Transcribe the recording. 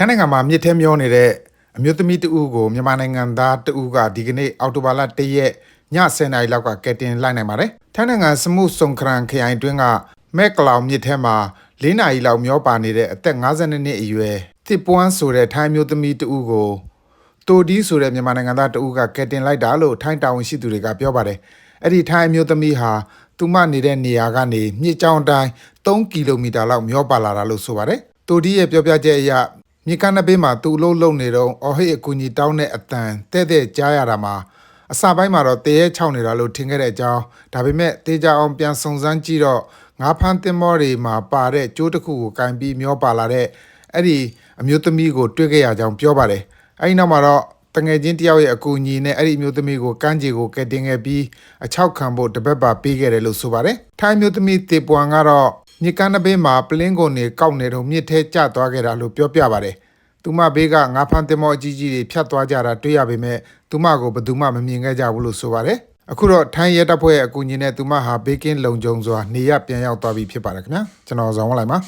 ထိုင်းနိုင်ငံမှာမြစ်ထဲမျောနေတဲ့အမျိုးသမီးတဦးကိုမြန်မာနိုင်ငံသားတဦးကဒီကနေ့အောက်တိုဘာလ၁ရက်ည10:00နာရီလောက်ကကယ်တင်လိုက်နိုင်ပါတယ်။ထိုင်းနိုင်ငံစမှုစုံခရန်ခရိုင်အတွင်းကမဲကလောင်မြစ်ထဲမှာ၄နာရီလောက်မျောပါနေတဲ့အသက်52နှစ်အရွယ်တစ်ပွန်းဆိုတဲ့ထိုင်းမျိုးသမီးတဦးကိုတိုဒီဆိုတဲ့မြန်မာနိုင်ငံသားတဦးကကယ်တင်လိုက်တာလို့ထိုင်းတာဝန်ရှိသူတွေကပြောပါတယ်။အဲ့ဒီထိုင်းအမျိုးသမီးဟာသူမနေတဲ့နေရာကနေမြစ်ကြောင်းတိုင်း3ကီလိုမီတာလောက်မျောပါလာတာလို့ဆိုပါတယ်။တိုဒီရဲ့ပြောပြချက်အရ မြေကမ်းနဘေးမှာသူ့အလုံးလုံးနေတော့အော်ဟစ်အကူကြီးတောင်းတဲ့အတန်တဲ့တဲ့ကြားရတာမှာအစပိုင်းမှာတော့တရေချောင်းနေတာလို့ထင်ခဲ့တဲ့အကြောင်းဒါပေမဲ့တေးကြအောင်ပြန်စုံစမ်းကြည့်တော့ငါးဖမ်းတင်မောတွေမှာပါတဲ့ကျိုးတစ်ခုကိုကင်ပြီးမျောပါလာတဲ့အဲ့ဒီအမျိုးသမီးကိုတွေ့ခဲ့ရကြောင်းပြောပါတယ်အဲ့ဒီနောက်မှာတော့တငယ်ချင်းတယောက်ရဲ့အကူအညီနဲ့အဲ့ဒီအမျိုးသမီးကိုကမ်းခြေကိုကယ်တင်ခဲ့ပြီးအချောက်ခံဖို့တပတ်ပါပေးခဲ့တယ်လို့ဆိုပါတယ်ထိုင်းအမျိုးသမီးတေပွန်ကတော့ မြေကမ်းနဘေးမှာပလင်းကုန်တွေကောက်နေတော့မြစ်ထဲကျသွားခဲ့တာလို့ပြောပြပါတယ်သူမဘေးကငါးဖမ်းတင်မောအကြီးကြီးတွေဖြတ်သွားကြတာတွေ့ရပေမဲ့သူမကိုဘယ်သူမှမမြင်ခဲ့ကြဘူးလို့ဆိုပါတယ်အခုတော့ထိုင်းရဲတပ်ဖွဲ့ရဲ့အကူအညီနဲ့သူမဟာဘေးကင်းလုံခြုံစွာနေရပြန်ရောက်သွားပြီဖြစ်ပါတယ်ခင်ဗျာကျွန်တော်ဇောင်းဝလိုက်ပါ